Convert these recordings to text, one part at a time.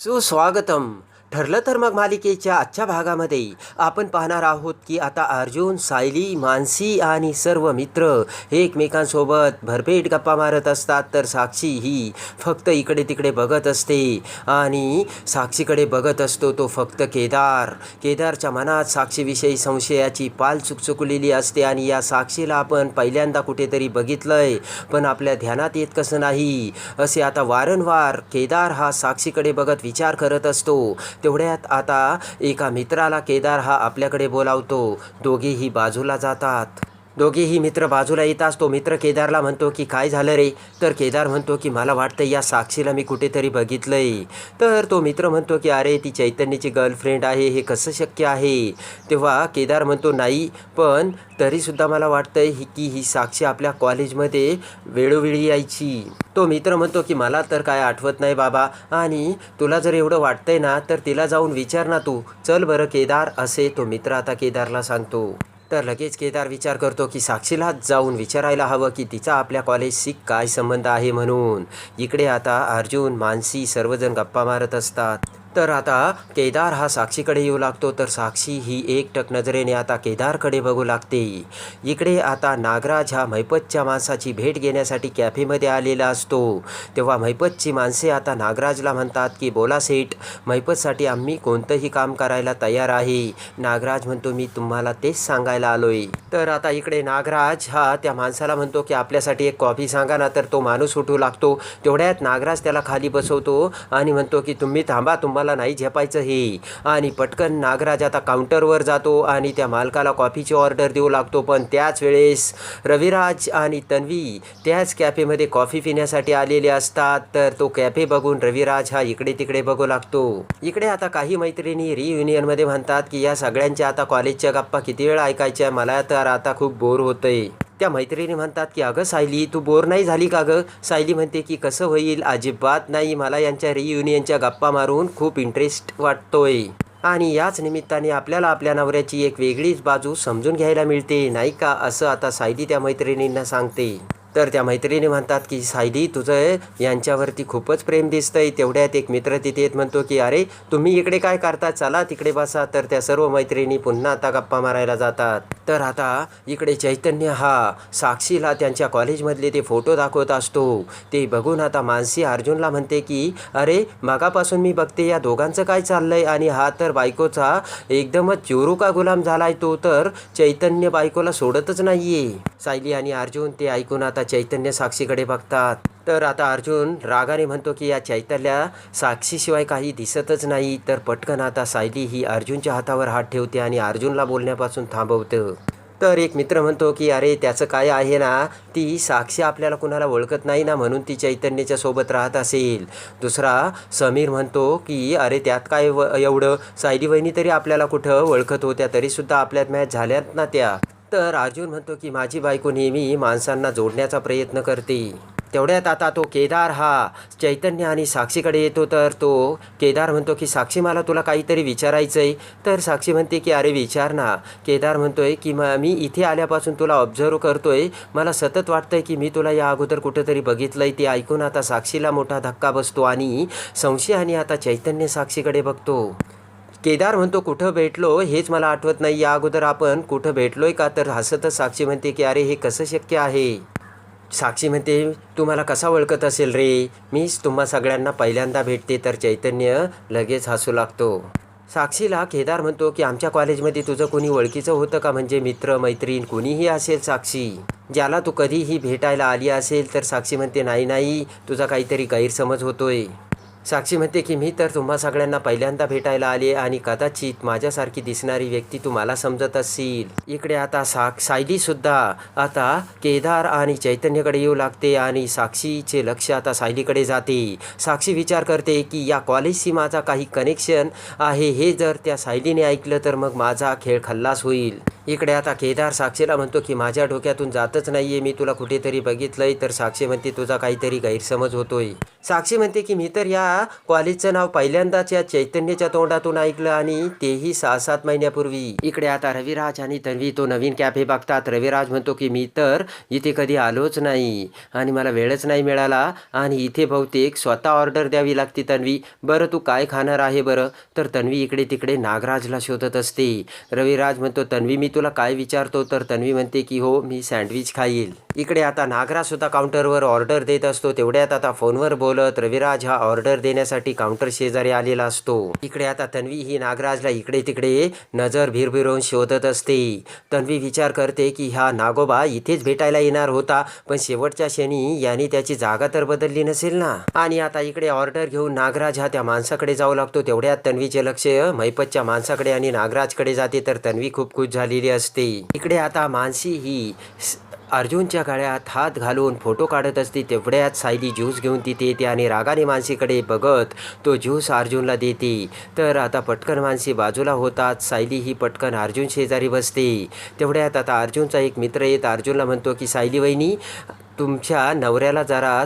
સુસ્વાગતમ ठरलं तर मग मालिकेच्या आजच्या भागामध्ये आपण पाहणार आहोत की आता अर्जुन सायली मानसी आणि सर्व मित्र एकमेकांसोबत भरपेट गप्पा मारत असतात. तर साक्षी ही फक्त इकडे तिकडे बघत असते आणि साक्षीकडे बघत असतो तो फक्त केदार. केदारच्या मनात साक्षीविषयी संशयाची पाल चुकचुकलेली असते आणि या साक्षीला आपण पहिल्यांदा कुठेतरी बघितलंय. पण आपल्या ध्यानात येत कसं नाही? असे आता वारंवार केदार हा साक्षीकडे बघत विचार करत असतो. तेवढ्यात आता एका मित्राला केदार हा आपल्याकडे बोलावतो. दोघेही बाजूला जातात. दोघेही मित्र बाजूला येताच तो मित्र केदारला म्हणतो की काय झालं रे? तर केदार म्हणतो की मला वाटतं या साक्षीला मी कुठेतरी बघितलंय. तर तो मित्र म्हणतो की अरे ती चैतन्याची गर्लफ्रेंड आहे. हे कसं शक्य आहे? तेव्हा केदार म्हणतो नाही पण तरीसुद्धा मला वाटतंय की ही साक्षी आपल्या कॉलेजमध्ये वेळोवेळी यायची. तो मित्र म्हणतो की मला तर काय आठवत नाही बाबा. आणि तुला जर एवढं वाटतंय ना तर तिला जाऊन विचार ना तू. चल बरं केदार असे तो मित्र आता केदारला सांगतो. तर लगेच केदार विचार करतो की साक्षीलाच जाऊन विचारायला हवं की तिचा आपल्या कॉलेजशी काय संबंध आहे म्हणून. इकडे आता अर्जुन मानसी सर्वजण गप्पा मारत असतात. तर आता केदार हा साक्षीकडे येऊ लागतो तर साक्षी ही एकटक नजरेने आता केदारकडे बघू लागते. इकडे आता नागराज हा मैपतच्या माणसाची भेट घेण्यासाठी कॅफेमध्ये आलेला असतो. तेव्हा मैपतची माणसे आता नागराजला म्हणतात की बोला सेठ मैपतसाठी आम्ही कोणतंही काम करायला तयार आहे. नागराज म्हणतो मी तुम्हाला तेच सांगायला आलोय. तर आता इकडे नागराज हा त्या माणसाला म्हणतो की आपल्यासाठी एक कॉफी सांगा ना. तर तो माणूस उठू लागतो. तेवढ्यात नागराज त्याला खाली बसवतो आणि म्हणतो की तुम्ही थांबा तुम्हाला नाही झेपायचं हे आणि पटकन नागराज आता काउंटरवर जातो आणि त्या मालकाला कॉफीची ऑर्डर देऊ लागतो. पण त्याच वेळेस रविराज आणि तन्वी त्याच कॅफेमध्ये कॉफी पिण्यासाठी आलेले असतात. तर तो कॅफे बघून रविराज हा इकडे तिकडे बघू लागतो. इकडे आता काही मैत्रिणी रियुनियनमध्ये म्हणतात की या सगळ्यांच्या आता कॉलेजच्या गप्पा किती वेळ ऐकायच्या? मला तर आता खूप बोर होतंय. त्या मैत्रिणी म्हणतात की अगं सायली तू बोर नाही झाली का गं? सायली म्हणते की कसं होईल? अजिबात नाही. मला यांच्या रियुनियनच्या गप्पा मारून खूप इंटरेस्ट वाटतोय. आणि याच निमित्ताने आपल्याला आपल्या नवऱ्याची एक वेगळीच बाजू समजून घ्यायला मिळते नाही का? असं आता सायली त्या मैत्रिणींना सांगते. तर त्या मैत्रिणी म्हणतात की सायली तुझं यांच्यावरती खूपच प्रेम दिसतंय. तेवढ्यात एक मित्र तिथे येत म्हणतो की अरे तुम्ही इकडे काय करता? चला तिकडे बसा. तर त्या सर्व मैत्रिणी पुन्हा आता गप्पा मारायला जातात. तर आता इकडे चैतन्य हा साक्षीला त्यांच्या कॉलेजमधले ते फोटो दाखवत असतो. ते बघून आता मानसी अर्जुनला म्हणते की अरे मागापासून मी बघते या दोघांचं काय चाललंय? आणि हा तर बायकोचा एकदमच चोरू का गुलाम झालाय तो. तर चैतन्य बायकोला सोडतच नाहीये. सायली आणि अर्जुन ते ऐकून आता चैतन्य साक्षीकडे बघतात. तर आता अर्जुन रागाने म्हणतो की या चैतन्या साक्षीशिवाय काही दिसतच नाही. तर पटकन आता सायली ही अर्जुनच्या हातावर हात ठेवते आणि अर्जुनला बोलण्यापासून थांबवतं. तर एक मित्र म्हणतो की अरे त्याचं काय आहे ना ती साक्षी आपल्याला कुणाला ओळखत नाही ना म्हणून ती चैतन्याच्या सोबत राहत असेल. दुसरा समीर म्हणतो की अरे त्यात काय व एवढं? सायली वहिनी तरी आपल्याला कुठं ओळखत होत्या तरीसुद्धा आपल्यात मॅच झाल्यात ना त्या. तर अर्जुन म्हणतो की माझी बायको नेहमी माणसांना जोडण्याचा प्रयत्न करते. तेवढ्यात आता तो केदार हा चैतन्य आणि साक्षीकडे येतो. तर तो केदार म्हणतो की साक्षी मला तुला काहीतरी विचारायचं आहे तर साक्षी म्हणते की अरे विचार ना. केदार म्हणतोय की म मी इथे आल्यापासून तुला ऑब्झर्व करतोय. मला सतत वाटतंय की मी तुला या अगोदर कुठंतरी बघितलं आहे ते ऐकून आता साक्षीला मोठा धक्का बसतो आणि संशयाने आता चैतन्य साक्षीकडे बघतो. केदार म्हणतो कुठं भेटलो हेच मला आठवत नाही. या अगोदर आपण कुठं भेटलोय का? तर हसतच साक्षी म्हणते की अरे हे कसं शक्य आहे? साक्षी म्हणते तू मला कसा ओळखत असेल रे? मीच तुम्हा सगळ्यांना पहिल्यांदा भेटते तर चैतन्य लगेच हसू लागतो. साक्षीला केदार म्हणतो की आमच्या कॉलेजमध्ये तुझं कोणी ओळखीचं होतं का? म्हणजे मित्र मैत्रीण कोणीही असेल साक्षी. ज्याला तू कधीही भेटायला आली असेल तर साक्षी म्हणते नाही नाही तुझा काहीतरी गैरसमज होतोय. साक्षी म्हणते की मी तर तुम्हा सगळ्यांना पहिल्यांदा भेटायला आले आणि कदाचित माझ्यासारखी दिसणारी व्यक्ती तुम्हाला समजत असेल इकडे आता साक सायलीसुद्धा आता केदार आणि चैतन्यकडे येऊ लागते आणि साक्षीचे लक्ष आता सायलीकडे जाते. साक्षी विचार करते की या कॉलेजशी माझा काही कनेक्शन आहे हे जर त्या सायलीने ऐकलं तर मग माझा खेळ खल्लास होईल. इकडे आता केदार साक्षीला म्हणतो की माझ्या डोक्यातून जातच नाहीये. मी तुला कुठेतरी बघितलंय तर साक्षी म्हणते तुझा काहीतरी गैरसमज होतोय. साक्षी म्हणते की मी तर या कॉलेजचं नाव पहिल्यांदाच या चैतन्याच्या तोंडातून ऐकलं आणि तेही सहा सात महिन्यापूर्वी. इकडे आता रविराज आणि तन्वी तो नवीन कॅफे बघतात. रविराज म्हणतो की मी तर इथे कधी आलोच नाही आणि मला वेळच नाही मिळाला आणि इथे बहुतेक स्वतः ऑर्डर द्यावी लागते तन्वी. बरं तू काय खाणार आहे बरं? तर तन्वी इकडे तिकडे नागराजला शोधत असते. रविराज म्हणतो तन्वी मी तुला काय विचारतो तर तन्वी म्हणते की हो मी सँडविच खाईल. इकडे आता नागरासुद्धा काउंटरवर ऑर्डर देत असतो. तेवढ्यात आता फोनवर बोलत रविराज हा ऑर्डर देण्यासाठी काउंटर शेजारी आलेला असतो. इकडे आता तन्वी ही नागराजला इकडे तिकडे नजर भिरभिरवून शोधत असते. तन्वी विचार करते की हा नागोबा इथेच भेटायला येणार होता पण शेवटच्या क्षणी याने त्याची जागा तर बदलली नसेल ना? आणि आता इकडे ऑर्डर घेऊन नागराज हा त्या माणसाकडे जाऊ लागतो. तेवढ्यात तन्वीचे लक्ष मैपतच्या माणसाकडे आणि नागराजकडे जाते. तर तन्वी खूप खुश झाली. झालेली असते. इकडे आता मानसी ही अर्जुनच्या गळ्यात हात घालून फोटो काढत असते. तेवढ्यात सायली ज्यूस घेऊन तिथे येते आणि रागाने मानसीकडे बघत तो ज्यूस अर्जुनला देते. तर आता पटकन मानसी बाजूला होतात. सायली ही पटकन अर्जुन शेजारी बसते. तेवढ्यात आता अर्जुनचा एक मित्र येत. अर्जुनला म्हणतो की सायली वहिनी तुमच्या नवऱ्याला जरा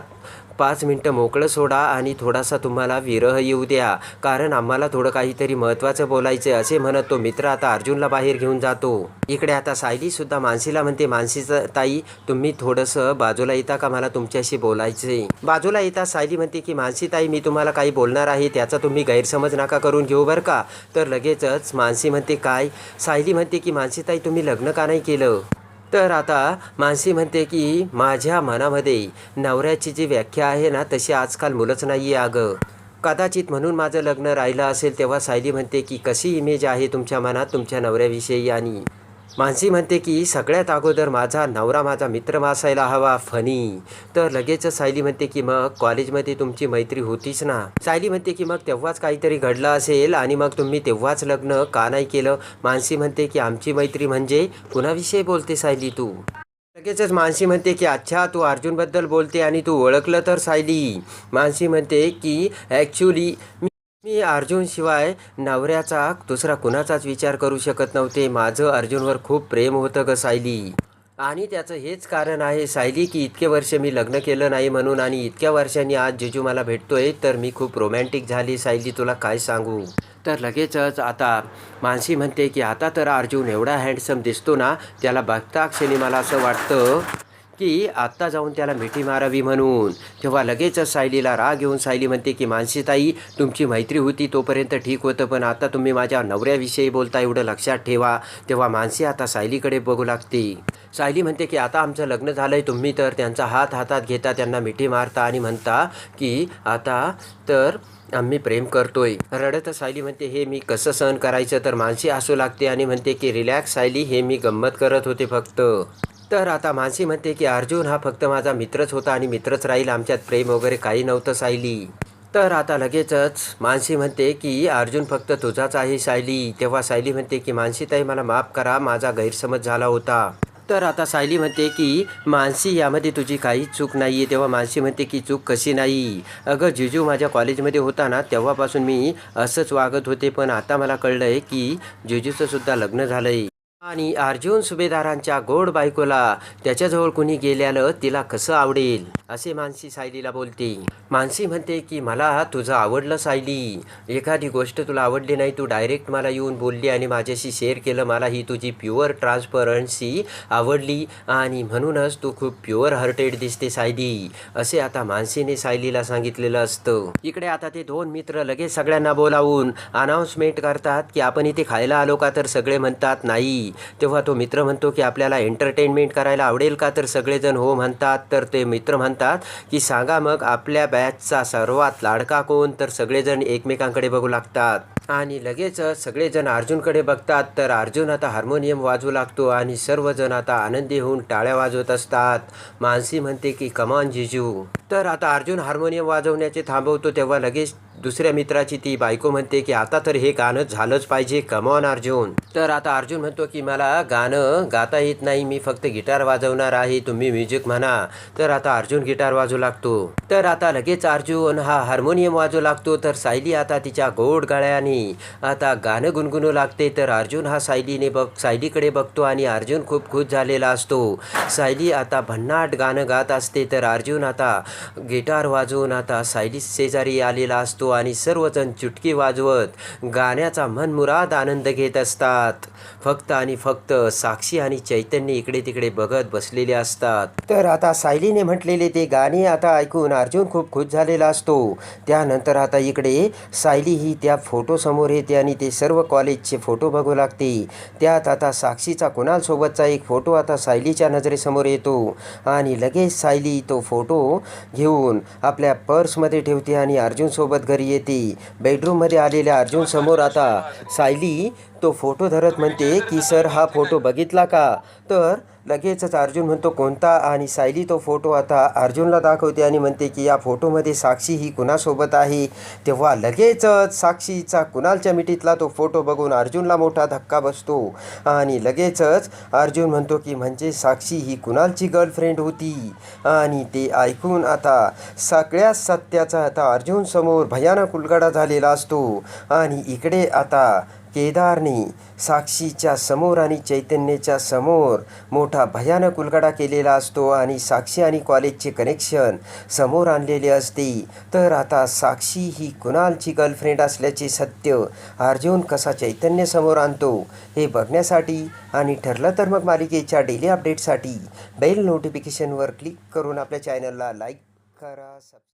पाच मिनटं मोकळं सोडा आणि थोडासा तुम्हाला विरह येऊ द्या. कारण आम्हाला थोडं काहीतरी महत्त्वाचं बोलायचं असे म्हणत तो मित्र आता अर्जुनला बाहेर घेऊन जातो. इकडे आता सायली सुद्धा मानसीला म्हणते मानसीचं ताई तुम्ही थोडंसं बाजूला येता का? मला तुमच्याशी बोलायचंय बाजूला येता सायली म्हणते की मानसी ताई मी तुम्हाला काही बोलणार आहे त्याचा तुम्ही गैरसमज नका करून घेऊ बरं का? तर लगेचच मानसी म्हणते काय? सायली म्हणते की मानसी ताई तुम्ही लग्न का नाही केलं? तर आता मानसी म्हणते की माझ्या मनामध्ये नवऱ्याची जी व्याख्या आहे ना तशी आजकाल मुलंच नाही आहे अगं. कदाचित म्हणून माझं लग्न राहिलं असेल तेव्हा सायली म्हणते की कशी इमेज आहे तुमच्या मनात तुमच्या नवऱ्याविषयी आणि मानसी म्हणते की सगळ्यात अगोदर माझा नवरा माझा मित्र असायला हवा फनी. तर लगेच सायली म्हणते की मग कॉलेजमध्ये तुमची मैत्री होतीच ना? सायली म्हणते की मग तेव्हाच काहीतरी घडलं असेल आणि मग तुम्ही तेव्हाच लग्न का नाही केलं? मानसी म्हणते की आमची मैत्री म्हणजे कुणाविषयी बोलते सायली तू? लगेचच मानसी म्हणते की अच्छा तू अर्जुनबद्दल बोलते आणि तू ओळखलं तर सायली. मानसी म्हणते की ॲक्च्युली मी अर्जुनशिवाय नवऱ्याचा दुसरा कुणाचाच विचार करू शकत नव्हते. माझं अर्जुनवर खूप प्रेम होतं ग सायली. आणि त्याचं हेच कारण आहे सायली की इतके वर्ष मी लग्न केलं नाही म्हणून आणि इतक्या वर्षांनी आज जिजू मला भेटतोय तर मी खूप रोमॅन्टिक झाली. सायली तुला काय सांगू? तर लगेचच आता मानसी म्हणते की आता तर अर्जुन एवढा हँडसम दिसतो ना त्याला बघता क्षणी मला असं वाटतं की आत्ता जाऊन त्याला मिठी मारावी म्हणून. तेव्हा लगेचच सायलीला राग येऊन सायली म्हणते की मानसीताई तुमची मैत्री होती तोपर्यंत ठीक होतं पण आता तुम्ही माझ्या नवऱ्याविषयी बोलता एवढं लक्षात ठेवा. तेव्हा मानसी आता सायलीकडे बघू लागते. सायली म्हणते की आता आमचं लग्न झालंय तुम्ही तर त्यांचा हात हातात घेता त्यांना मिठी मारता आणि म्हणता की आता तर आम्ही प्रेम करतोय. रडत सायली म्हणते हे मी कसं सहन करायचं? तर मानसी हसू लागते आणि म्हणते की रिलॅक्स सायली हे मी गंमत करत होते फक्त. तर आता मानसी म्हणते की अर्जुन हा फक्त माझा मित्रच होता आणि मित्रच राहील. आमच्यात प्रेम वगैरे काही नव्हतं सायली. तर आता लगेचच मानसी म्हणते की अर्जुन फक्त तुझाच आहे सायली. तेव्हा सायली म्हणते की मानसीताई मला माफ करा. माझा गैरसमज झाला होता. तर आता सायली म्हणते की मानसी यामध्ये तुझी काहीच चूक नाही आहे तेव्हा मानसी म्हणते की चूक कशी नाही? अगं जिजू माझ्या कॉलेजमध्ये होता ना तेव्हापासून मी असंच वागत होते. पण आता मला कळलं आहे की जिजूचंसुद्धा लग्न झालं आहे आणि अर्जुन सुभेदारांच्या गोड बायकोला त्याच्याजवळ कुणी गेल्यानं तिला कसं आवडेल? असे मानसी सायलीला बोलते. मानसी म्हणते की मला तुझं आवडलं सायली. एखादी गोष्ट तुला आवडली नाही तू डायरेक्ट मला येऊन बोलली आणि माझ्याशी शेअर केलं मला ही तुझी प्युअर ट्रान्सपरन्सी आवडली आणि म्हणूनच तू खूप प्युअर हार्टेड दिसते सायली असे आता मानसीने सायलीला सांगितलेलं असतं. इकडे आता ते दोन मित्र लगेच सगळ्यांना बोलावून अनाऊन्समेंट करतात की आपण इथे खायला आलो का? तर सगळे म्हणतात नाही. तेव्हा तो मित्र म्हणतो की आपल्याला एंटरटेनमेंट करायला आवडेल का? तर सगळेजण हो म्हणतात. तर ते मित्र म्हणतात की सांगा मग आपल्या बॅचचा सर्वात लाडका कोण? तर सगळेजण एकमेकांकडे बघू लागतात. आणि लगेच सगळेजण अर्जुनकडे बघतात. तर अर्जुन आता हार्मोनियम वाजवू लागतो आणि सर्वजण आता आनंदी होऊन टाळ्या वाजवत असतात. मानसी म्हणते की कमान जिजू तर आता अर्जुन हार्मोनियम वाजवण्याचे थांबवतो तेव्हा लगेच दुसऱ्या मित्राची ती बायको म्हणते की आता तर हे गाणं झालंच पाहिजे. Come on Arjun. तर आता अर्जुन म्हणतो की मला गाणं गाता येत नाही. मी फक्त गिटार वाजवणार आहे. तुम्ही म्युझिक म्हणा. तर आता अर्जुन गिटार वाजू लागतो. तर आता लगेच अर्जुन हा हार्मोनियम वाजू लागतो. तर सायली आता तिच्या गोड गळ्याने आता गाणं गुणगुणू लागते. तर अर्जुन हा सायलीने बघ सायलीकडे बघतो आणि अर्जुन खूप खुश झालेला असतो. सायली आता भन्नाट गाणं गात असते. तर अर्जुन आता गिटार वाजवून आता सायली शेजारी आलेला असतो आणि सर्वजण चुटकी वाजवत गाण्याचा मनमुराद आनंद घेत असतात. फक्त आणि फक्त साक्षी आणि चैतन्य इकडे तिकडे बघत बसलेले असतात. तर आता सायलीने म्हटलेले ते गाणे आता ऐकून अर्जुन खूप खुश झालेला असतो. त्यानंतर आता इकडे सायली ही त्या फोटोसमोर येते आणि ते सर्व कॉलेजचे फोटो बघू लागते. त्यात आता साक्षीचा कुणालसोबतचा एक फोटो आता सायलीच्या नजरेसमोर येतो. आणि लगेच सायली तो फोटो घेऊन आपल्या पर्समध्ये ठेवते आणि अर्जुनसोबत घरी येते. बेडरूममध्ये आलेल्या अर्जुनसमोर आता सायली तो फोटो धरत म्हणते की सर हा फोटो बघितला का? तर लगेचच अर्जुन म्हणतो कोणता? आणि सायली तो फोटो आता अर्जुनला दाखवते आणि म्हणते की या फोटोमध्ये साक्षी ही कुणासोबत आहे? तेव्हा लगेचच साक्षीचा कुणालच्या मिठीतला तो फोटो बघून अर्जुनला मोठा धक्का बसतो. आणि लगेचच अर्जुन म्हणतो की म्हणजे साक्षी ही कुणालची गर्लफ्रेंड होती? आणि ते ऐकून आता सगळ्या सत्याचा आता अर्जुनसमोर भयानक उलगडा झालेला असतो. आणि इकडे आता केदारने साक्षीच्या समोर आणि चैतन्याच्या समोर मोठा भयानक उलगडा केलेला असतो आणि साक्षी आणि कॉलेजचे कनेक्शन समोर आणलेले असते. तर आता साक्षी ही कुणालची गर्लफ्रेंड असल्याचे सत्य अर्जुन कसा चैतन्य समोर आणतो हे बघण्यासाठी आणि ठरलं तर मग मालिकेच्या डेली अपडेटसाठी बेल नोटिफिकेशनवर क्लिक करून आपल्या चॅनलला लाईक करा सब